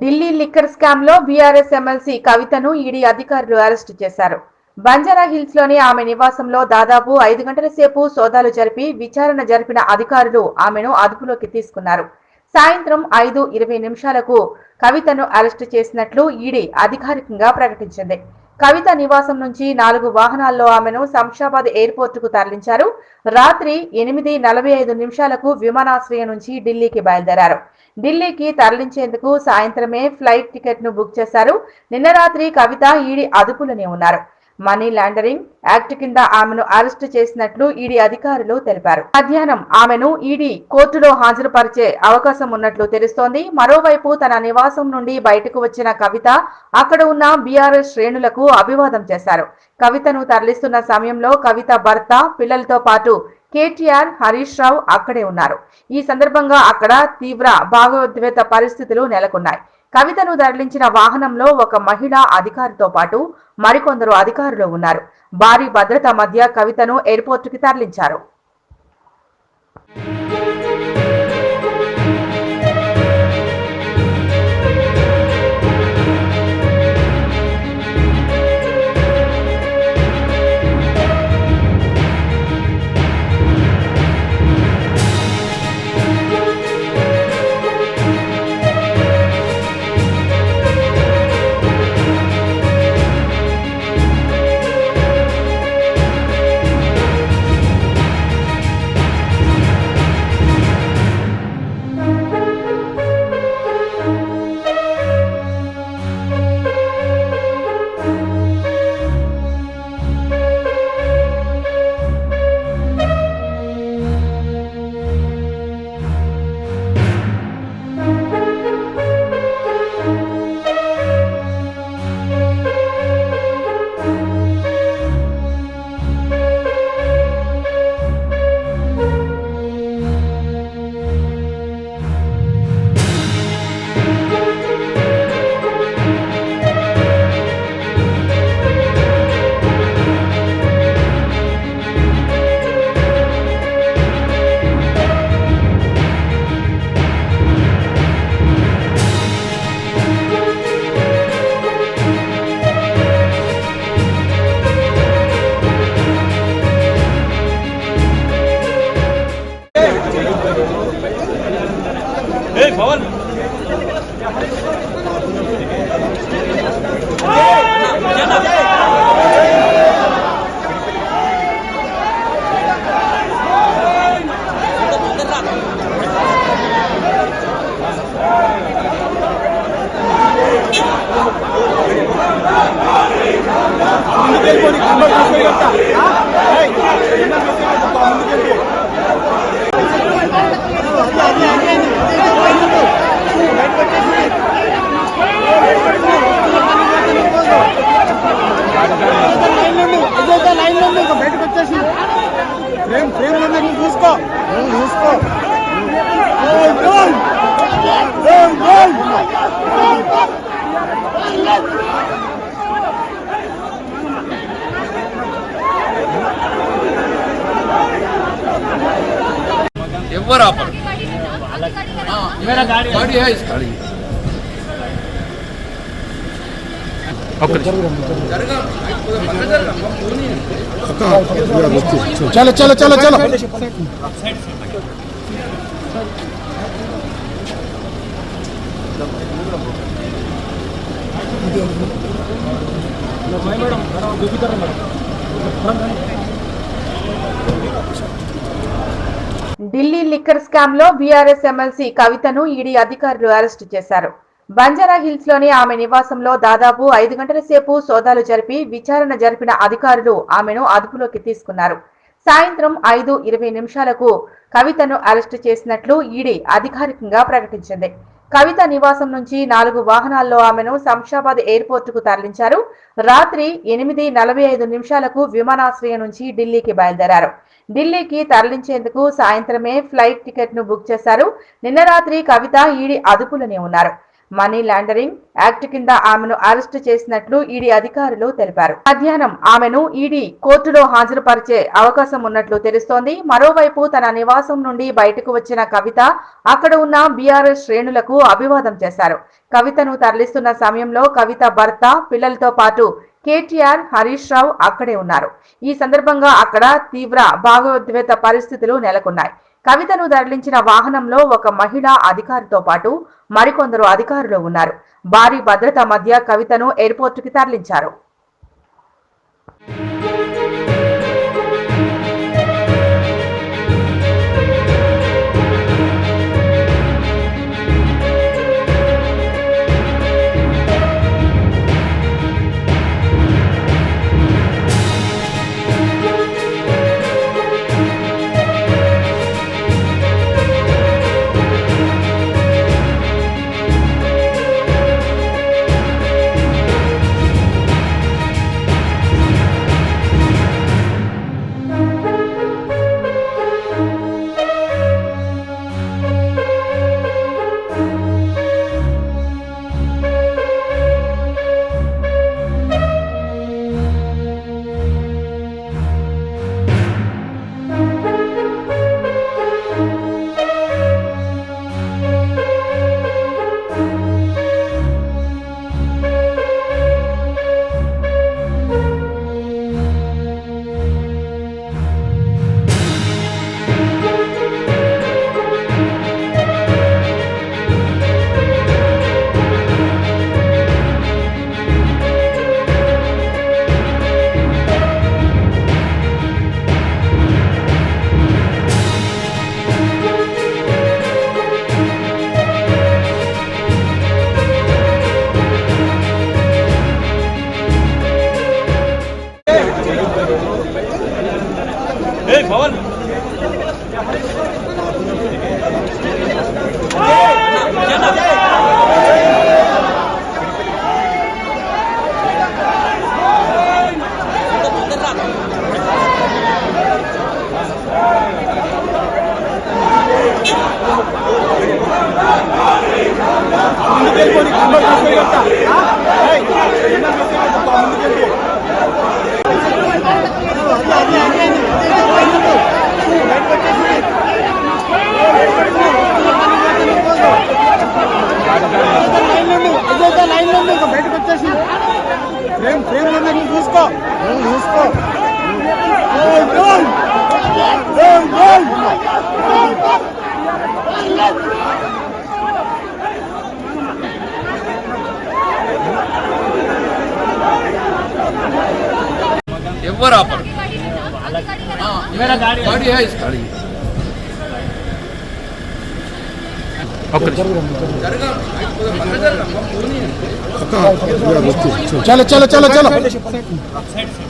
Delhi liquor స్కామ్లో BRS MLC కవితను ED అధికారులు అరెస్టు చేశారు. బంజారా హిల్స్లోని ఆమె నివాసంలో దాదాపు ఐదు గంటల సేపు సోదాలు జరిపి విచారణ జరిపిన అధికారులు ఆమెను అదుపులోకి తీసుకున్నారు. సాయంత్రం ఐదు ఇరవై నిమిషాలకు కవితను అరెస్టు చేసినట్లు ఈడీ అధికారికంగా ప్రకటించింది. కవిత నివాసం నుంచి నాలుగు వాహనాల్లో ఆమెను శంషాబాద్ ఎయిర్పోర్ట్కు తరలించారు. రాత్రి ఎనిమిది నలభై ఐదు నిమిషాలకు విమానాశ్రయం నుంచి ఢిల్లీకి బయలుదేరారు. ఢిల్లీకి తరలించేందుకు సాయంత్రమే ఫ్లైట్ టికెట్ను బుక్ చేశారు. నిన్న రాత్రి కవిత ఈడీ అదుపులోనే ఉన్నారు. మనీ లాండరింగ్ యాక్ట్ కింద ఆమెను అరెస్టు చేసినట్లు ఈడీ అధికారులు తెలిపారు. మధ్యాహ్నం ఆమెను ఈడీ కోర్టులో హాజరుపరిచే అవకాశం ఉన్నట్లు తెలుస్తోంది. మరోవైపు తన నివాసం నుండి బయటకు వచ్చిన కవిత అక్కడ ఉన్న బీఆర్ఎస్ శ్రేణులకు అభివాదం చేశారు. కవితను తరలిస్తున్న సమయంలో కవిత భర్త పిల్లలతో పాటు కేటీఆర్ హరీష్ రావు అక్కడే ఉన్నారు. ఈ సందర్భంగా అక్కడ తీవ్ర భావోద్వేత పరిస్థితులు నెలకొన్నాయి. కవితను తరలించిన వాహనంలో ఒక మహిళా అధికారితో పాటు మరికొందరు అధికారులు ఉన్నారు. భారీ భద్రత మధ్య కవితను ఎయిర్పోర్టుకి తరలించారు. Hey! ఎవ్వరు ఆపరు గాడి హై చలో చలో చలో చలో ఢిల్లీ లిక్కర్ స్కామ్లో బీఆర్ఎస్ ఎమ్మెల్సీ కవితను ఈడీ అధికారులు అరెస్టు చేశారు. బంజారా హిల్స్లోని ఆమె నివాసంలో దాదాపు ఐదు గంటల సేపు సోదాలు జరిపి విచారణ జరిపిన అధికారులు ఆమెను అదుపులోకి తీసుకున్నారు. సాయంత్రం ఐదు ఇరవై నిమిషాలకు కవితను అరెస్టు చేసినట్లు ఈడీ అధికారికంగా ప్రకటించింది. కవిత నివాసం నుంచి నాలుగు వాహనాల్లో ఆమెను శంషాబాద్ ఎయిర్పోర్ట్కు తరలించారు. రాత్రి ఎనిమిది నలభై ఐదు నిమిషాలకు విమానాశ్రయం నుంచి ఢిల్లీకి బయలుదేరారు. ఢిల్లీకి తరలించేందుకు సాయంత్రమే ఫ్లైట్ టికెట్ను బుక్ చేశారు. నిన్న రాత్రి కవిత ఈడీ అదుపులోనే ఉన్నారు. మనీ లాండరింగ్ యాక్ట్ కింద ఆమెను అరెస్టు చేసినట్లు ఈడీ అధికారులు తెలిపారు. మధ్యాహ్నం ఆమెను ఈడీ కోర్టులో హాజరుపరిచే అవకాశం ఉన్నట్లు తెలుస్తోంది. మరోవైపు తన నివాసం నుండి బయటకు వచ్చిన కవిత అక్కడ ఉన్న బీఆర్ఎస్ శ్రేణులకు అభివాదం చేశారు. కవితను తరలిస్తున్న సమయంలో కవిత భర్త పిల్లలతో పాటు కేటీఆర్ హరీష్ రావు అక్కడే ఉన్నారు. ఈ సందర్భంగా అక్కడ తీవ్ర భాగోద్వేత పరిస్థితులు నెలకొన్నాయి. కవితను తరలించిన వాహనంలో ఒక మహిళా అధికారితో పాటు మరికొందరు అధికారులు ఉన్నారు. భారీ భద్రత మధ్య కవితను ఎయిర్పోర్టుకి తరలించారు. मेरा गाड़ी गाड़ी है इस गाड़ी चलो चलो चलो। चलो मैडम